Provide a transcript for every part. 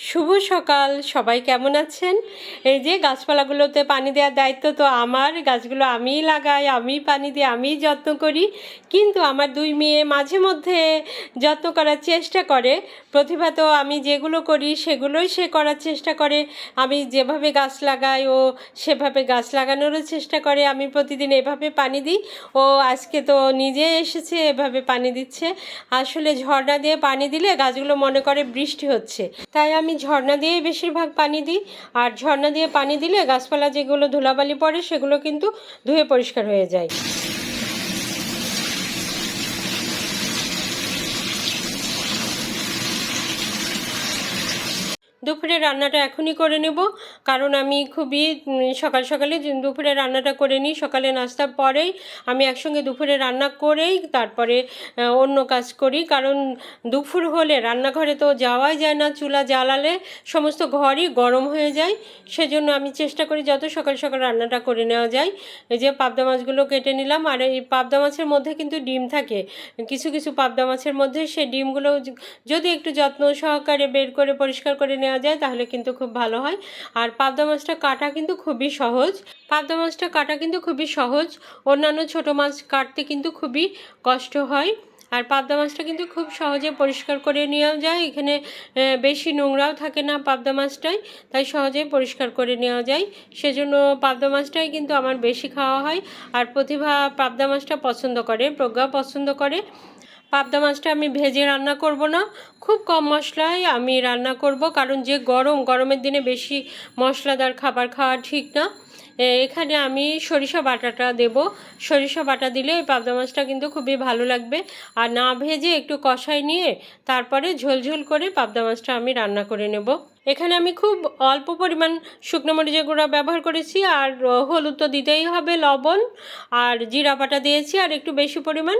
শুভ সকাল, সবাই কেমন আছেন? এই যে গাছপালাগুলোতে পানি দেওয়ার দায়িত্ব তো আমার গাছগুলো আমিই লাগাই, আমি পানি দিই আমিই যত্ন করি। কিন্তু আমার দুই মেয়ে মাঝে মধ্যে যত্ন করার চেষ্টা করে। প্রতিভা তো আমি যেগুলো করি সেগুলোই সে করার চেষ্টা করে। আমি যেভাবে গাছ লাগাই, ও সেভাবে গাছ লাগানোরও চেষ্টা করে। আমি প্রতিদিন এভাবে পানি দিই। ও আজকে তো নিজে এসেছে, এভাবে পানি দিচ্ছে। আসলে ঝর্ণা দিয়ে পানি দিলে গাছগুলো মনে করে বৃষ্টি হচ্ছে। তাই আমি ঝর্ণা দিয়েই বেশিরভাগ পানি দিই। আর ঝর্ণা দিয়ে পানি দিলে গাছপালা যেগুলো ধুলাবালি পড়ে সেগুলো কিন্তু ধুয়ে পরিষ্কার হয়ে যায়। দুপুরে রান্নাটা এখনই করে নেব। কারণ আমি খুবই সকাল সকালে দুপুরে রান্নাটা করে নিই, সকালে নাস্তার পরেই আমি একসঙ্গে দুপুরে রান্না করেই তারপরে অন্য কাজ করি। কারণ দুপুর হলে রান্নাঘরে তো যাওয়াই যায় না, চুলা জ্বালালে সমস্ত ঘরই গরম হয়ে যায়। সেজন্য আমি চেষ্টা করি যত সকাল সকাল রান্নাটা করে নেওয়া যায়। এই যে পাবদা মাছগুলো কেটে নিলাম, আর এই পাবদা মাছের মধ্যে কিন্তু ডিম থাকে। কিছু কিছু পাবদা মাছের মধ্যে সে ডিমগুলো যদি একটু যত্ন সহকারে বের করে পরিষ্কার করে নেওয়া যায় তাহলে কিন্তু খুব ভালো হয়। আর পাবদা মাছটা কাটা কিন্তু খুবই সহজ। পাবদা মাছটা কাটা কিন্তু খুবই সহজ। অন্যান্য ছোট মাছ কাটতে কিন্তু খুবই কষ্ট হয়। আর পাবদা মাছটা কিন্তু খুব সহজে পরিষ্কার করে নেওয়া যায়। এখানে বেশি নোংরাও থাকে না পাবদা মাছটায়, তাই সহজেই পরিষ্কার করে নেওয়া যায়। সেজন্য পাবদা মাছটাই কিন্তু আমার বেশি খাওয়া হয়। আর প্রতিভা পাবদা মাছটা পছন্দ করে প্রজ্ঞা পছন্দ করে। পাবদা মাছটা আমি ভেজে রান্না করব না। খুব কম মশলায় আমি রান্না করব, কারণ যে গরম, গরমের দিনে বেশি মশলাদার খাবার খাওয়া ঠিক না। এখানে আমি সরিষা বাটাটা দেব। সরিষা বাটা দিলে ওই পাবদা মাছটা কিন্তু খুবই ভালো লাগবে। আর না ভেজে একটু কষাই নিয়ে তারপরে ঝোলঝোল করে পাবদা মাছটা আমি রান্না করে নেব। এখানে আমি খুব অল্প পরিমাণ শুকনো মরিচের গুঁড়া ব্যবহার করেছি, আর হলুদ তো দিতেই হবে, লবণ, আর জিরা পাটা দিয়েছি, আর একটু বেশি পরিমাণ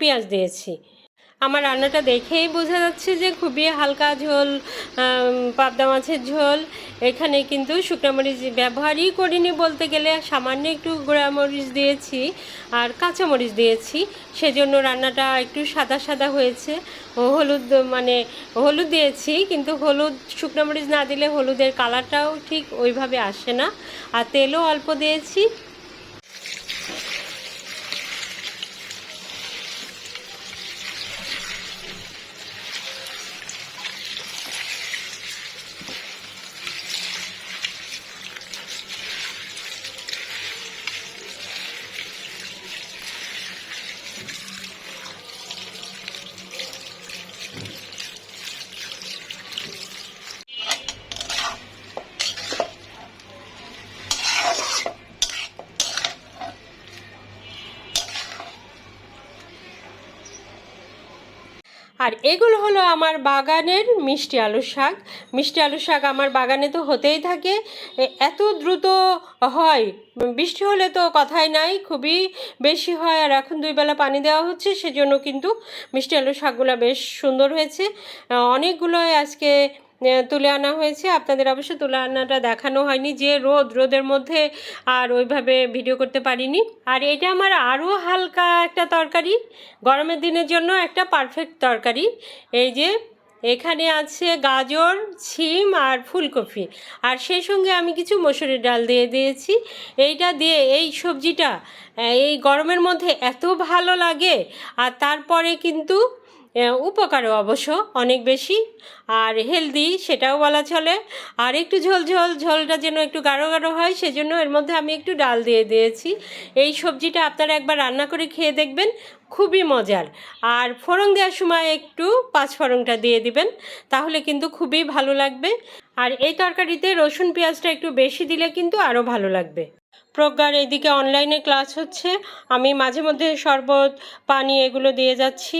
পেঁয়াজ দিয়েছি। আমার রান্নাটা দেখেই বোঝা যাচ্ছে যে খুবই হালকা ঝোল পাবদা মাছের ঝোল। এখানে কিন্তু শুকনো মরিচ ব্যবহারই করিনি বলতে গেলে, সামান্য একটু মরিচ দিয়েছি আর কাঁচা মরিচ দিয়েছি। সেজন্য রান্নাটা একটু সাদা সাদা হয়েছে। হলুদ মানে হলুদ দিয়েছি, কিন্তু হলুদ, শুকনো মরিচ না দিলে হলুদের কালারটাও ঠিক ওইভাবে আসে না। আর তেলও অল্প দিয়েছি। আর এগুলো হলো আমার বাগানের মিষ্টি আলু শাক। মিষ্টি আলু শাক আমার বাগানে তো হতেই থাকে। এত দ্রুত হয়, বৃষ্টি হলে তো কথাই নাই, খুবই বেশি হয়। আর এখন দুই বেলা পানি দেওয়া হচ্ছে, সেজন্য কিন্তু মিষ্টি আলু শাকগুলো বেশ সুন্দর হয়েছে। অনেকগুলোই আজকে তুলে আনা হয়েছে। আপনাদের অবশ্য তুলে আনাটা দেখানো হয়নি যে রোদ, রোদের মধ্যে আর ওইভাবে ভিডিও করতে পারিনি। আর এটা আমার আরও হালকা একটা তরকারি, গরমের দিনের জন্য একটা পারফেক্ট তরকারি। এই যে এখানে আছে গাজর, ছিম আর ফুলকপি। আর সেই সঙ্গে আমি কিছু মসুরির ডাল দিয়ে দিয়েছি। এইটা দিয়ে এই সবজিটা এই গরমের মধ্যে এত ভালো লাগে। আর তারপরে কিন্তু উপকারও অবশ্য অনেক বেশি। আর হেলদি সেটাও বলা চলে। আর একটু ঝোল ঝোল, ঝোলটা যেন একটু গাঢ় গাঢ় হয়, সেজন্য এর মধ্যে আমি একটু ডাল দিয়ে দিয়েছি। এই সবজিটা আপনারা একবার রান্না করে খেয়ে দেখবেন, খুবই মজার। আর ফোড়ন দেওয়ার সময় একটু পাঁচ ফোড়নটা দিয়ে দিবেন, তাহলে কিন্তু খুবই ভালো লাগবে। আর এই তরকারিতে রসুন পেঁয়াজটা একটু বেশি দিলে কিন্তু আরও ভালো লাগবে। প্রজ্ঞার এইদিকে অনলাইনে ক্লাস হচ্ছে। আমি মাঝে মধ্যে শরবত, পানি এগুলো দিয়ে যাচ্ছি।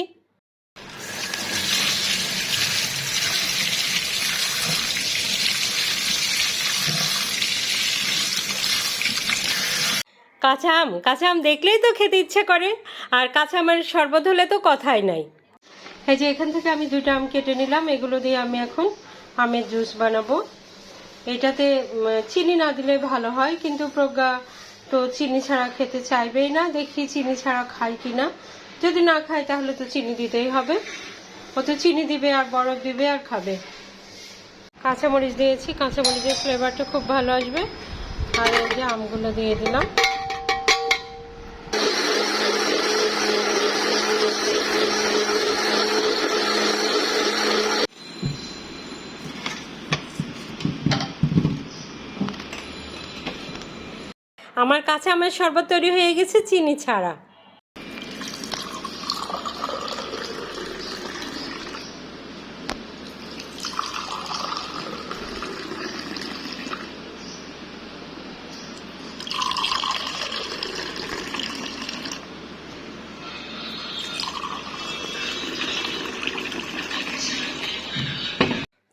কাঁচা আম কাঁচা আম দেখলেই তো খেতে ইচ্ছে করে। আর কাঁচা আমের শরবত হলে তো কথাই নাই। এই যে এখান থেকে আমি দুটো আম কেটে নিলাম, এগুলো দিয়ে আমি এখন আমের জুস বানাবো। এটাতে চিনি না দিলে ভালো হয়, কিন্তু প্রজ্ঞা তো চিনি ছাড়া খেতে চাইবেই না। দেখি চিনি ছাড়া খাই কি না যদি না খায়, তাহলে তো চিনি দিতেই হবে। ও তো চিনি দিবে আর বরফ দিবে আর খাবে। কাঁচামরিচ দিয়েছি, কাঁচামরিচের ফ্লেভারটা খুব ভালো আসবে। আর এই যে আমগুলো দিয়ে দিলাম। আমার কাছে আমার শরবত তৈরি হয়ে গেছে চিনি ছাড়া।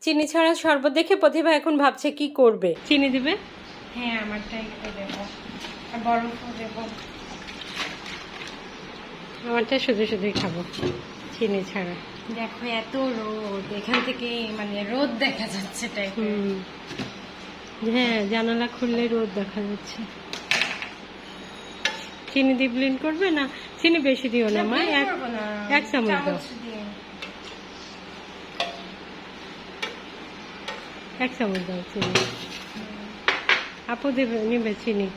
চিনি ছাড়া শরবত দেখে প্রতিভা এখন ভাবছে কি করবে। চিনি দিবে? হ্যাঁ আমারটা একটু দেবো বরফও দেবো। আমারটা শুধু শুধুই খাব চিনি ছাড়া। দেখো এত রোদ। এখান থেকে মানে রোদ দেখা যাচ্ছে হ্যাঁ জানালা খুললে রোদ দেখা যাচ্ছে। চিনি দিয়ে ব্লেন্ড করবে না? চিনি বেশি দিও না মা। এক এক চামচ দাও। এক চামচ দাও চিনি। আপু দেবে নেবে চিনি।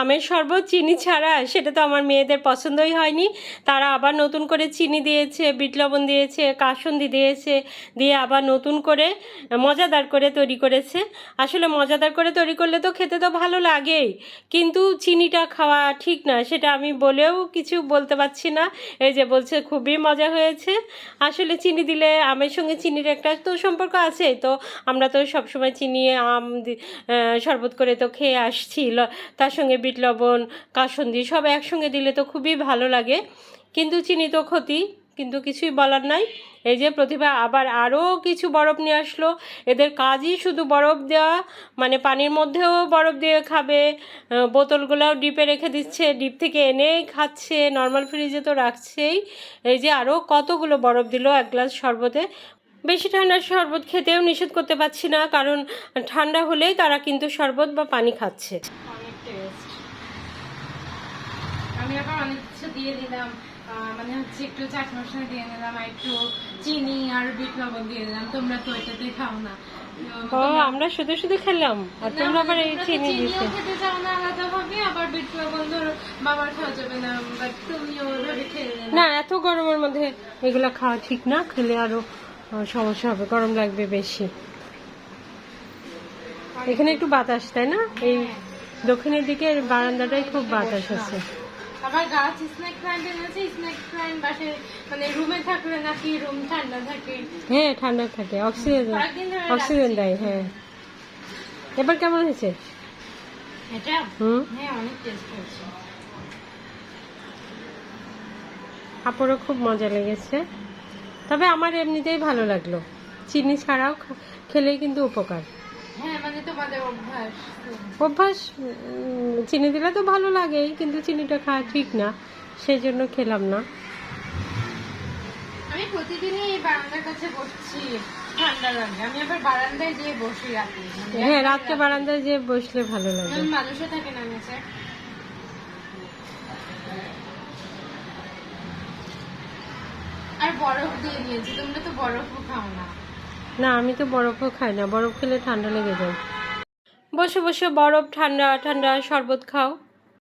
আমের শরবত, চিনি ছাড়া সেটা তো আমার মেয়েদের পছন্দই হয়নি। তারা আবার নতুন করে চিনি দিয়েছে, বিট লবণ দিয়েছে, কাসন্দি দিয়েছে, দিয়ে আবার নতুন করে মজাদার করে তৈরি করেছে। আসলে মজাদার করে তৈরি করলে তো খেতে তো ভালো লাগেই, কিন্তু চিনিটা খাওয়া ঠিক না, সেটা আমি বলেও কিছু বলতে পারছি না। এই যে বলছে, খুবই মজা হয়েছে। আসলে চিনি দিলে আমের সঙ্গে চিনির একটা তো সম্পর্ক আছে, তো আমরা তো সবসময় চিনি, আম শরবত করে তো খেয়ে আসছি। তার সঙ্গে বিট লবণ, কাসন্দি সব একসঙ্গে দিলে তো খুবই ভালো লাগে। কিন্তু চিনি তো ক্ষতি, কিন্তু কিছুই বলার নাই। এই যে প্রতিভা আবার আরও কিছু বরফ নিয়ে আসলো। এদের কাজই শুধু বরফ দেওয়া মানে পানির মধ্যেও বরফ দিয়ে খাবে। বোতলগুলোও ডিপে রেখে দিচ্ছে, ডিপ থেকে এনেই খাচ্ছে, নর্মাল ফ্রিজে তো রাখছেই। এই যে আরও কতগুলো বরফ দিল এক গ্লাস শরবতে। বেশি ঠান্ডার শরবত খেতেও নিষেধ করতে পারছি না, কারণ ঠান্ডা হলেই তারা কিন্তু শরবত বা পানি খাচ্ছে। আমি আবার অনেক কিছু দিয়ে দিলাম। মানে হচ্ছে একটু চাট মশলা দিয়ে দিলাম আর একটু চিনি আর বিট লবণ দিয়ে দিলাম। তোমরা তো এটাতে খাও না। ও আমরা শুধু শুধু খেলাম। আর তোমরা আবার এই চিনি দিছে খেতে চাও না আলাদাভাবে আবার বিট লবণ ধরো বাবার খাওয়া যাবে না বাট খেলে না। এত গরমের মধ্যে এগুলো খাওয়া ঠিক না খেলে আরও সমস্যা হবে গরম লাগবে বেশি। এখানে একটু বাতাস তাই না? এই দক্ষিণের দিকে বারান্দাটাই খুব বাতাস আছে। আবার গাছ স্ন্যাক প্ল্যান্ট এনেছে স্ন্যাক প্ল্যান্ট বাসে মানে রুমে থাকলে নাকি রুম ঠান্ডা থাকে। হ্যাঁ ঠান্ডা থাকে অক্সিজেন অক্সিজেন দেয় হ্যাঁ। এবার কেমন হয়েছে? এটা? হুম? হ্যাঁ অনেক টেস্ট হয়েছে। আপুরও খুব মজা লেগেছে। তবে আমার এমনিতেই ভালো লাগল। চিনি ছাড়াও খা- খেলেই কিন্তু উপকার। অভ্যাস। অভ্যাস চিনি দিলে তো ভালো লাগেই কিন্তু চিনিটা খাওয়া ঠিক না সেই জন্য খেলাম না। আমি প্রতিদিনই এই বারান্দার কাছে বসছি ঠান্ডা লাগে। আমি আবার বারান্দায় বসি রাতে মানে হ্যাঁ রাত্রে বারান্দায় যে বসলে ভালো লাগে। মানুষও থাকে না নিচে আর বরফ দিয়ে নিয়েছি তোমরা তো বরফও খাও না। না, আমি তো বরফও খাই না। বরফ খেলে ঠান্ডা লেগে যায়। বসে বসে, বরফ, ঠান্ডা ঠান্ডা, শরবত খাও।